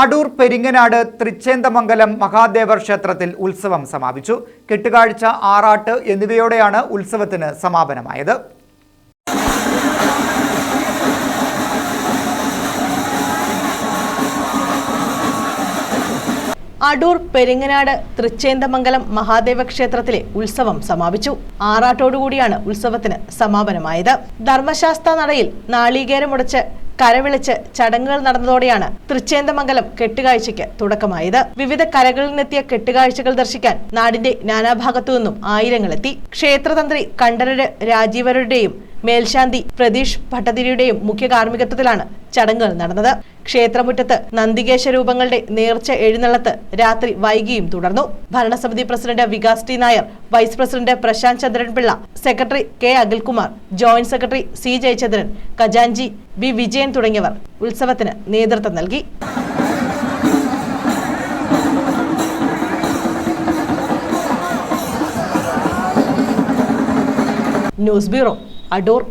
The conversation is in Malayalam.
അടൂർ പെരിങ്ങനാട് തൃച്ചേന്തമംഗലം മഹാദേവർ ക്ഷേത്രത്തിൽ ഉത്സവം സമാപിച്ചു. കെട്ടുകാഴ്ച ആറാട്ട് എന്നിവയോടെയാണ് ഉത്സവത്തിന് സമാപനമായത്. അടൂർ പെരിങ്ങനാട് തൃച്ചേന്തമംഗലം മഹാദേവ ക്ഷേത്രത്തിലെ ഉത്സവം സമാപിച്ചു. ആറാട്ടോടുകൂടിയാണ് ഉത്സവത്തിന് സമാപനമായത്. ധർമ്മശാസ്ത്ര നടയിൽ നാളികേരമുടച്ച് കരവിളിച്ച് ചടങ്ങുകൾ നടന്നതോടെയാണ് തൃച്ചേന്തമംഗലം കെട്ടുകാഴ്ചയ്ക്ക് തുടക്കമായത്. വിവിധ കരകളിൽ നിന്നെത്തിയ കെട്ടുകാഴ്ചകൾ ദർശിക്കാൻ നാടിന്റെ നാനാഭാഗത്തു നിന്നും ആയിരങ്ങളെത്തി. ക്ഷേത്രതന്ത്രി കണ്ഠരര് രാജീവരുടെയും മേൽശാന്തി പ്രതീഷ് ഭട്ടതിരിയുടെയും മുഖ്യ കാർമ്മികത്വത്തിലാണ് ചടങ്ങുകൾ നടന്നത്. ക്ഷേത്രമുറ്റത്ത് നന്ദികേശ രൂപങ്ങളുടെ നേർച്ച എഴുന്നള്ളത്ത് രാത്രി വൈകിയും തുടർന്നു. ഭരണസമിതി president Vikas T Nair vice president Prashanth Chandranpillai secretary K Akhilkumar joint secretary C Jayachandran ഖജാൻജി B Vijayan തുടങ്ങിയവർ ഉത്സവത്തിന് നേതൃത്വം നൽകി. News bureau Adoor